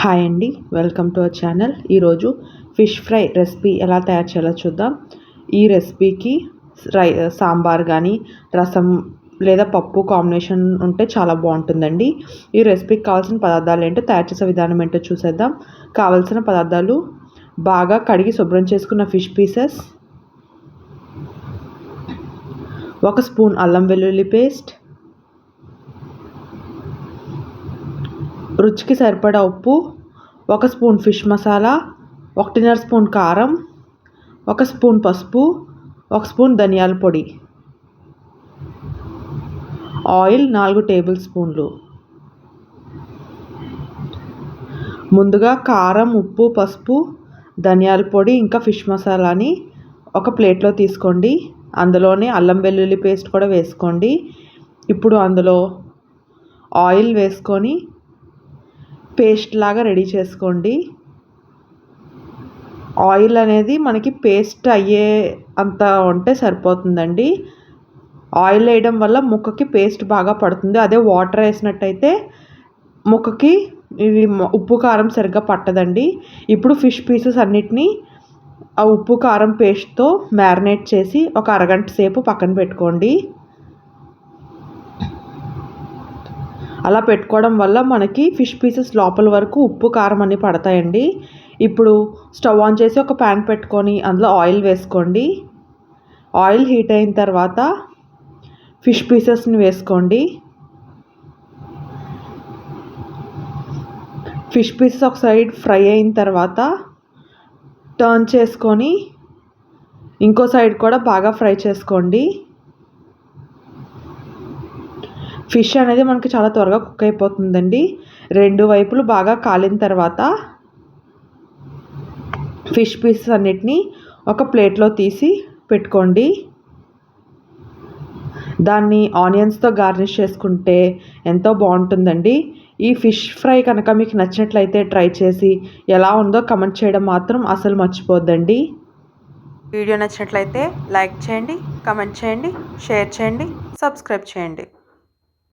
Hi అండి welcome to our channel ఈరోజు fish fry recipe ఎలా తయారు చేయాలో చూద్దాం. ఈ రెసిపీకి రై సాంబార్ కానీ రసం లేదా పప్పు కాంబినేషన్ ఉంటే చాలా బాగుంటుందండి. ఈ రెసిపీకి కావాల్సిన పదార్థాలు ఏంటో తయారు చేసే విధానం ఏంటో చూసేద్దాం. కావాల్సిన పదార్థాలు బాగా కడిగి శుభ్రం చేసుకున్న ఫిష్ పీసెస్ ఒక స్పూన్ అల్లం వెల్లుల్లి పేస్ట్ రుచికి సరిపడా ఉప్పు ఒక స్పూన్ ఫిష్ మసాలా ఒకటిన్నర స్పూన్ కారం ఒక స్పూన్ పసుపు ఒక స్పూన్ ధనియాల పొడి. ఆయిల్ నాలుగు టేబుల్ స్పూన్లు. ముందుగా కారం ఉప్పు పసుపు ధనియాల పొడి ఇంకా ఫిష్ మసాలాని ఒక ప్లేట్లో తీసుకోండి. అందులోనే అల్లం వెల్లుల్లి పేస్ట్ కూడా వేసుకోండి. ఇప్పుడు అందులో ఆయిల్ వేసుకొని పేస్ట్ లాగా రెడీ చేసుకోండి. ఆయిల్ అనేది మనకి పేస్ట్ అయ్యే అంత ఉంటే సరిపోతుందండి. ఆయిల్ వేయడం వల్ల ముక్కకి పేస్ట్ బాగా పడుతుంది. అదే వాటర్ వేసినట్టయితే ముక్కకి ఇది ఉప్పు కారం సరిగ్గా పట్టదండి. ఇప్పుడు ఫిష్ పీసెస్ అన్నిటినీ ఆ ఉప్పు కారం పేస్ట్తో మ్యారినేట్ చేసి ఒక అరగంట సేపు పక్కన పెట్టుకోండి. అలా పెట్టుకోవడం వల్ల మనకి ఫిష్ పీసెస్ లోపల వరకు ఉప్పు కారం అన్నీ పడతాయండి. ఇప్పుడు స్టవ్ ఆన్ చేసి ఒక ప్యాన్ పెట్టుకొని అందులో ఆయిల్ వేసుకోండి. ఆయిల్ హీట్ అయిన తర్వాత ఫిష్ పీసెస్ని వేసుకోండి. ఫిష్ పీసెస్ ఒక సైడ్ ఫ్రై అయిన తర్వాత టర్న్ చేసుకొని ఇంకో సైడ్ కూడా బాగా ఫ్రై చేసుకోండి. ఫిష్ అనేది మనకి చాలా త్వరగా కుక్ అయిపోతుందండి. రెండు వైపులు బాగా కాలిన తర్వాత ఫిష్ పీసెస్ అన్నిటినీ ఒక ప్లేట్లో తీసి పెట్టుకోండి. దాన్ని ఆనియన్స్తో గార్నిష్ చేసుకుంటే ఎంతో బాగుంటుందండి. ఈ ఫిష్ ఫ్రై కనుక మీకు నచ్చినట్లయితే ట్రై చేసి ఎలా ఉందో కమెంట్ చేయడం మాత్రం అసలు మర్చిపోద్దండి. వీడియో నచ్చినట్లయితే లైక్ చేయండి కమెంట్ చేయండి షేర్ చేయండి సబ్స్క్రైబ్ చేయండి.